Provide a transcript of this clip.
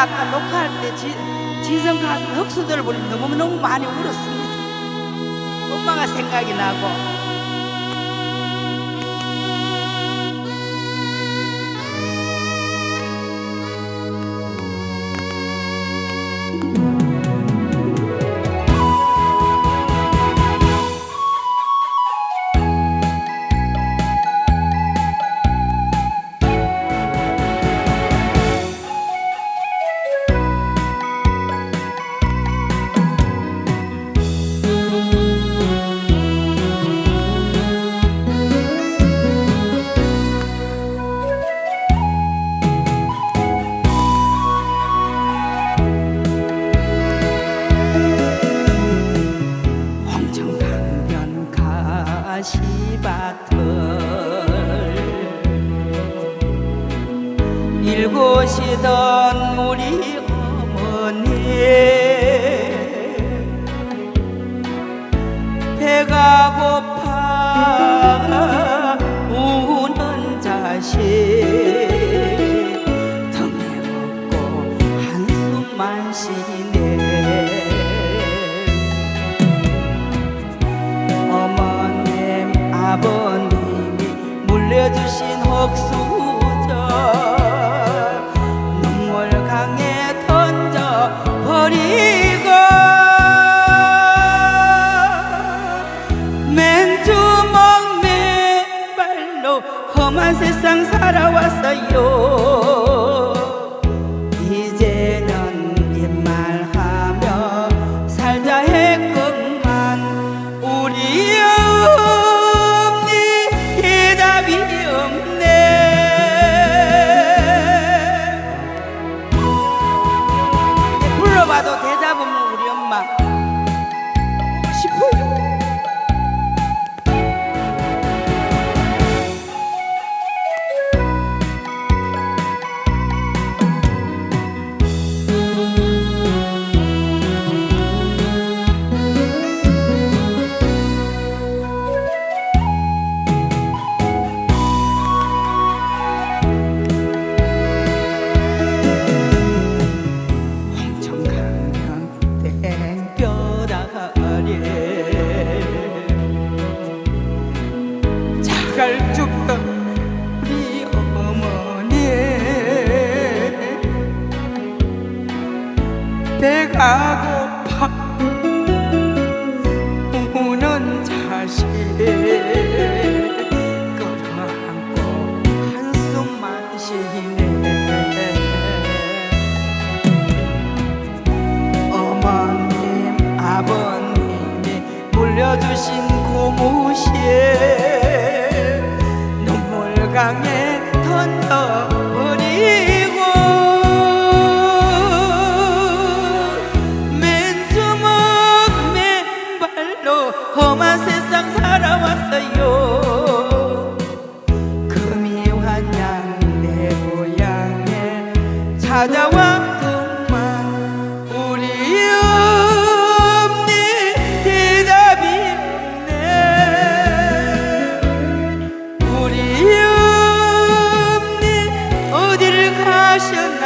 아까 녹화할 때 지, 지성 가수 흑수들을 보니 너무너무 많이 울었습니다. 엄마가 생각이 나고 시밭을 일곳이던 우리 어머니 배가 고파 우는 자식 등에 업고 한숨만 쉬 아버님이 물려주신 옥수저 눈물 강에 던져 버리고 맨주먹 맨발로 험한 세상 살아왔어요 우는 자식 끌어안고 한숨만 쉬네. 어머님 아버님이 물려주신 고무신 눈물강에 던져 험한 세상 살아왔어요. 금이 환 양 내 고향에 찾아왔구만. 우리 엄니 대답이 없네. 우리 엄니 어디를 가셨나